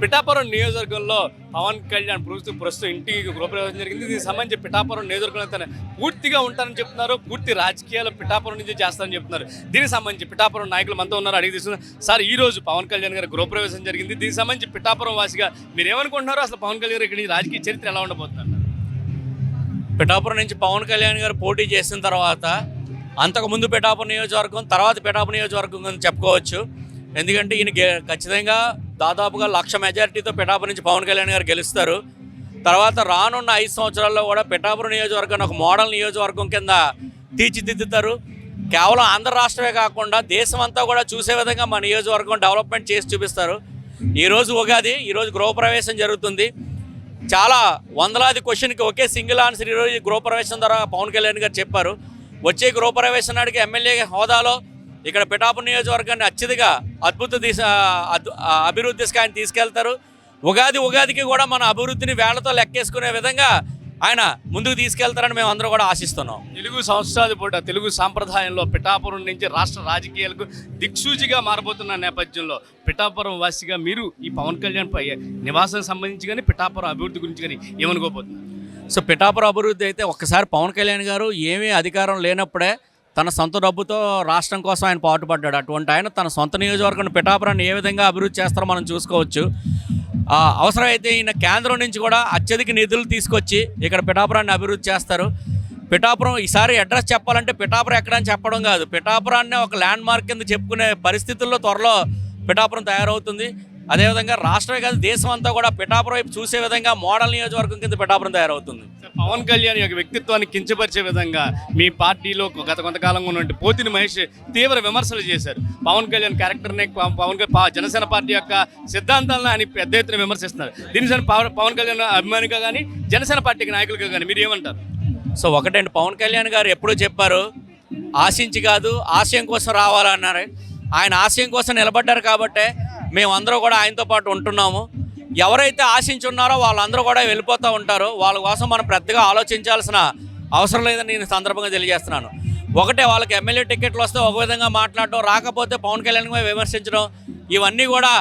పిఠాపురం నియోజకవర్గంలో పవన్ కళ్యాణ్ ప్రస్తుతం ప్రస్తుతం ఇంటికి గృహప్రవేశం జరిగింది. దీనికి సంబంధించి పిఠాపురం నియోజకవర్గంలో తన పూర్తిగా ఉంటారని చెప్తున్నారు. పూర్తి రాజకీయాలు పిఠాపురం నుంచి చేస్తారని చెప్తున్నారు. దీనికి సంబంధించి పిఠాపురం నాయకులు మనతో ఉన్నారు అడిగి తీసుకున్నారు. సార్ ఈ రోజు పవన్ కళ్యాణ్ గారి గృహప్రవేశం జరిగింది. దీనికి సంబంధించి పిఠాపురం వాసిగా మీరు ఏమనుకుంటున్నారు అసలు పవన్ కళ్యాణ్ గారు ఇక్కడ రాజకీయ చరిత్ర ఎలా ఉండబోతున్నారు పిఠాపురం నుంచి పవన్ కళ్యాణ్ గారు పోటీ చేసిన తర్వాత అంతకుముందు పిఠాపురం నియోజకవర్గం తర్వాత పిఠాపురం నియోజకవర్గం అని చెప్పుకోవచ్చు. ఎందుకంటే ఈయన గె- ఖచ్చితంగా దాదాపుగా లక్ష మెజారిటీతో పిఠాపురం నుంచి పవన్ కళ్యాణ్ గారు గెలుస్తారు. తర్వాత రానున్న ఐదు సంవత్సరాల్లో కూడా పిఠాపురం నియోజకవర్గాన్ని ఒక మోడల్ నియోజకవర్గం కింద తీర్చిదిద్దుతారు. కేవలం ఆంధ్ర రాష్ట్రమే కాకుండా దేశం అంతా కూడా చూసే విధంగా మా నియోజకవర్గం డెవలప్మెంట్ చేసి చూపిస్తారు. ఈరోజు ఉగాది ఈరోజు గృహప్రవేశం జరుగుతుంది. చాలా వందలాది క్వశ్చన్కి ఒకే సింగిల్ ఆన్సర్ ఈరోజు గృహప్రవేశం ద్వారా పవన్ కళ్యాణ్ గారు చెప్పారు. వచ్చే గృహప్రవేశం నాటికి ఎమ్మెల్యే హోదాలో ఇక్కడ పిఠాపురం నియోజకవర్గాన్ని అత్యధిక అద్భుత దిశ అభివృద్ధి దిశగా ఆయన తీసుకెళ్తారు. ఉగాది ఉగాదికి కూడా మన అభివృద్ధిని వేళ్ళతో లెక్కేసుకునే విధంగా ఆయన ముందుకు తీసుకెళ్తారని మేము అందరూ కూడా ఆశిస్తున్నాం. తెలుగు సంవత్సరాది పూట తెలుగు సాంప్రదాయంలో పిఠాపురం నుంచి రాష్ట్ర రాజకీయాలకు దిక్సూచిగా మారబోతున్న నేపథ్యంలో పిఠాపురం వాసిగా మీరు ఈ పవన్ కళ్యాణ్ పై నివాసం సంబంధించి కానీ పిఠాపురం అభివృద్ధి గురించి కానీ ఏమనుకోబోతున్నారు? సో పిఠాపురం అభివృద్ధి అయితే ఒక్కసారి పవన్ కళ్యాణ్ గారు ఏమీ అధికారం లేనప్పుడే తన సొంత డబ్బుతో రాష్ట్రం కోసం ఆయన పాటుపడ్డాడు. అటువంటి ఆయన తన సొంత నియోజకవర్గం పిఠాపురాన్ని ఏ విధంగా అభివృద్ధి చేస్తారో మనం చూసుకోవచ్చు. ఆ, అవసరమైతే ఈయన కేంద్రం నుంచి కూడా అత్యధిక నిధులు తీసుకొచ్చి ఇక్కడ పిఠాపురాన్ని అభివృద్ధి చేస్తారు. పిఠాపురం ఈసారి అడ్రస్ చెప్పాలంటే పిఠాపురం ఎక్కడని చెప్పడం కాదు. పిఠాపురాన్ని ఒక ల్యాండ్ మార్క్ కింద చెప్పుకునే పరిస్థితుల్లో త్వరలో పిఠాపురం తయారవుతుంది. అదేవిధంగా రాష్ట్రమే కాదు దేశం అంతా కూడా పిఠాపురం వైపు చూసే విధంగా మోడల్ నియోజకవర్గం కింద పిఠాపురం తయారవుతుంది. పవన్ కళ్యాణ్ యొక్క వ్యక్తిత్వాన్ని కించపరిచే విధంగా మీ పార్టీలో గత కొంతకాలంగా ఉన్నటువంటి పోతిని మహేష్ తీవ్ర విమర్శలు చేశారు. పవన్ కళ్యాణ్ క్యారెక్టర్ని పవన్ కళ్యాణ్ జనసేన పార్టీ యొక్క సిద్ధాంతాలను ఆయన పెద్ద ఎత్తున విమర్శిస్తున్నారు. దీని సార్ పవన్ పవన్ కళ్యాణ్ అభిమానిగా కానీ జనసేన పార్టీకి నాయకులుగా కానీ మీరు ఏమంటారు? సో ఒకటండి పవన్ కళ్యాణ్ గారు ఎప్పుడూ చెప్పారు ఆశించి కాదు ఆశయం కోసం రావాలన్నారు. ఆయన ఆశయం కోసం నిలబడ్డారు కాబట్టే మేమందరూ కూడా ఆయనతో పాటు ఉంటున్నాము. ఎవరైతే ఆశించి ఉన్నారో వాళ్ళందరూ కూడా వెళ్ళిపోతూ ఉంటారు. వాళ్ళ కోసం మనం పెద్దగా ఆలోచించాల్సిన అవసరం లేదని నేను సందర్భంగా తెలియజేస్తున్నాను. ఒకటే వాళ్ళకి ఎమ్మెల్యే టికెట్లు వస్తే ఒక విధంగా మాట్లాడటం రాకపోతే పవన్ కళ్యాణ్ విమర్శించడం ఇవన్నీ కూడా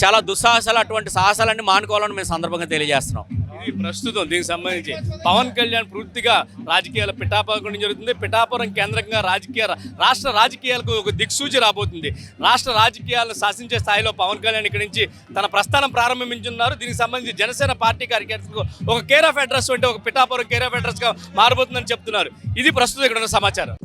చాలా దుస్సాహసాలు అటువంటి సాహసాలన్నీ మానుకోవాలని మేము సందర్భంగా తెలియజేస్తున్నాం. ఇది ప్రస్తుతం దీనికి సంబంధించి పవన్ కళ్యాణ్ పూర్తిగా రాజకీయాల పిఠాపురం జరుగుతుంది. పిఠాపురం కేంద్రంగా రాజకీయ రాష్ట్ర రాజకీయాలకు ఒక దిక్సూచి రాబోతుంది. రాష్ట్ర రాజకీయాలను శాసించే స్థాయిలో పవన్ కళ్యాణ్ ఇక్కడి నుంచి తన ప్రస్థానం ప్రారంభించున్నారు. దీనికి సంబంధించి జనసేన పార్టీ కార్యకర్తలకు ఒక కేర్ ఆఫ్ అడ్రస్ అంటే ఒక పిఠాపురం కేర్ ఆఫ్ అడ్రస్గా మారబోతుందని చెప్తున్నారు. ఇది ప్రస్తుతం ఇక్కడ ఉన్న సమాచారం.